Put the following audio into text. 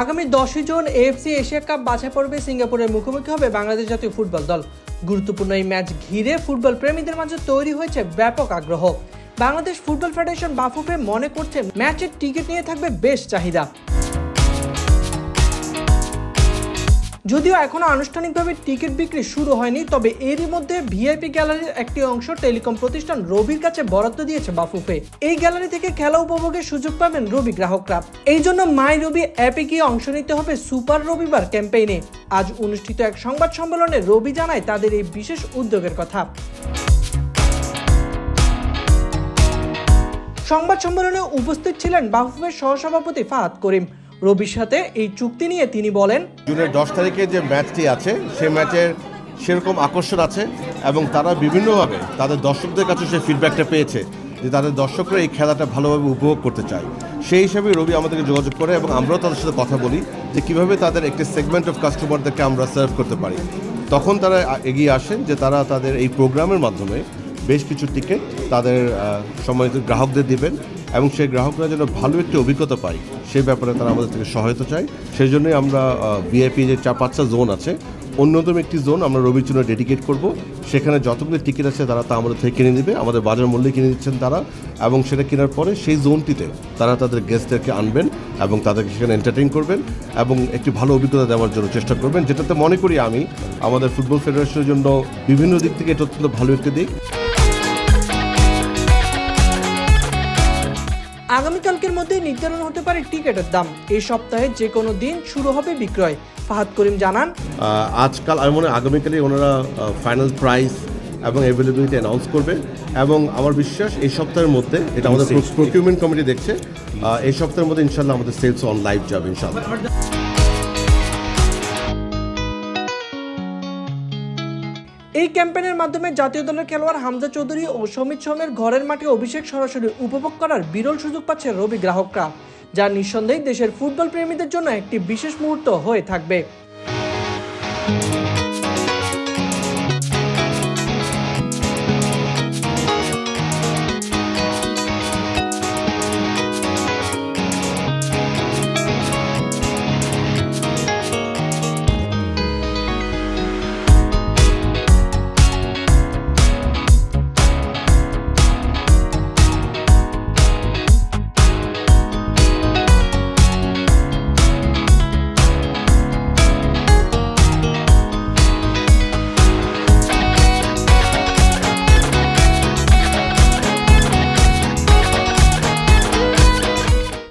আগামী দশই June AFC Asia cup বাছাই পর্বে সিঙ্গাপুরের মুখোমুখি হবে বাংলাদেশ জাতীয় ফুটবল দল। গুরুত্বপূর্ণ এই ম্যাচ ঘিরে ফুটবল প্রেমীদের মাঝে তৈরি হয়েছে ব্যাপক আগ্রহ। বাংলাদেশ ফুটবল ফেডারেশন বাফুফে মনে করছে ম্যাচের টিকিট নিয়ে থাকবে বেশ চাহিদা। যদিও এখনও আনুষ্ঠানিকভাবে টিকিট বিক্রি শুরু হয়নি, তবে এরই মধ্যে ভিআইপি গ্যালারির একটি অংশ টেলিকম প্রতিষ্ঠান রবির কাছে বরাদ্দ দিয়েছে বাফুফে। এই গ্যালারি থেকে খেলা উপভোগের সুযোগ পাবেন রবি গ্রাহকরা। এই জন্য মাই রবি অ্যাপে গিয়ে অংশ নিতে হবে সুপার রবিবার ক্যাম্পেইনে। আজ অনুষ্ঠিত এক সংবাদ সম্মেলনে রবি জানায় তাদের এই বিশেষ উদ্যোগের কথা। সংবাদ সম্মেলনে উপস্থিত ছিলেন বাফুফের সহসভাপতি ফাহাদ করিম। রবির সাথে এই চুক্তি নিয়ে তিনি বলেন, জুনের দশ তারিখে যে ম্যাচটি আছে, সে ম্যাচের সেরকম আকর্ষণ আছে এবং তারা বিভিন্নভাবে তাদের দর্শকদের কাছে সে ফিডব্যাকটা পেয়েছে যে তাদের দর্শকরা এই খেলাটা ভালোভাবে উপভোগ করতে চায়। সেই হিসাবে রবি আমাদেরকে যোগাযোগ করে এবং আমরাও তাদের সাথে কথা বলি যে কীভাবে তাদের একটি সেগমেন্ট অফ কাস্টমারদেরকে আমরা সার্ভ করতে পারি। তখন তারা এগিয়ে আসেন যে তারা তাদের এই প্রোগ্রামের মাধ্যমে বেশ কিছু টিকিট তাদের সম্মানিত গ্রাহকদের দিবেন এবং সেই গ্রাহকরা যেন ভালো একটি অভিজ্ঞতা পায় সেই ব্যাপারে তারা আমাদের থেকে সহায়তা চায়। সেই জন্যই আমরা ভিআইপি যে চার পাঁচটা জোন আছে, অন্যতম একটি জোন আমরা রবির জন্য ডেডিকেট করব। সেখানে যতগুলো টিকিট আছে তারা তা আমাদের থেকে কিনে নেবে, আমাদের বাজার মূল্যে কিনে দিচ্ছেন তারা এবং সেটা কেনার পরে সেই জোনটিতে তারা তাদের গেস্টদেরকে আনবেন এবং তাদেরকে সেখানে এন্টারটেইন করবেন এবং একটি ভালো অভিজ্ঞতা দেওয়ার জন্য চেষ্টা করবেন। যেটাতে মনে করি আমি, আমাদের ফুটবল ফেডারেশনের জন্য বিভিন্ন দিক থেকে এটা অত্যন্ত ভালো একটি দিক। আগামীকালকের মধ্যে নির্ধারণ হতে পারে টিকিটের দাম। এই সপ্তাহে যে কোনো দিন শুরু হবে বিক্রয়। ফাহাদ করিম জানান আজকাল আমি মনে হয় আগামীকালই ওনারা ফাইনাল প্রাইস এবং অ্যাভেলেবিলিটি অ্যানাউন্স করবে। এবং আমার বিশ্বাস এই সপ্তাহের মধ্যে এটা আমাদের প্রকিউরমেন্ট কমিটি দেখছে এই সপ্তাহের মধ্যে ইনশাল্লাহ আমাদের সেলস অন লাইভ যাবে ইনশাল্লাহ এই ক্যাম্পেনের মাধ্যমে জাতীয় দলের খেলোয়াড় হামজা চৌধুরী ও সমিত সোমের ঘরের মাঠে অভিষেক সরাসরি উপভোগ করার বিরল সুযোগ পাচ্ছে রবি গ্রাহকরা, যা নিঃসন্দেহে দেশের ফুটবল প্রেমীদের জন্য একটি বিশেষ মুহূর্ত হয়ে থাকবে।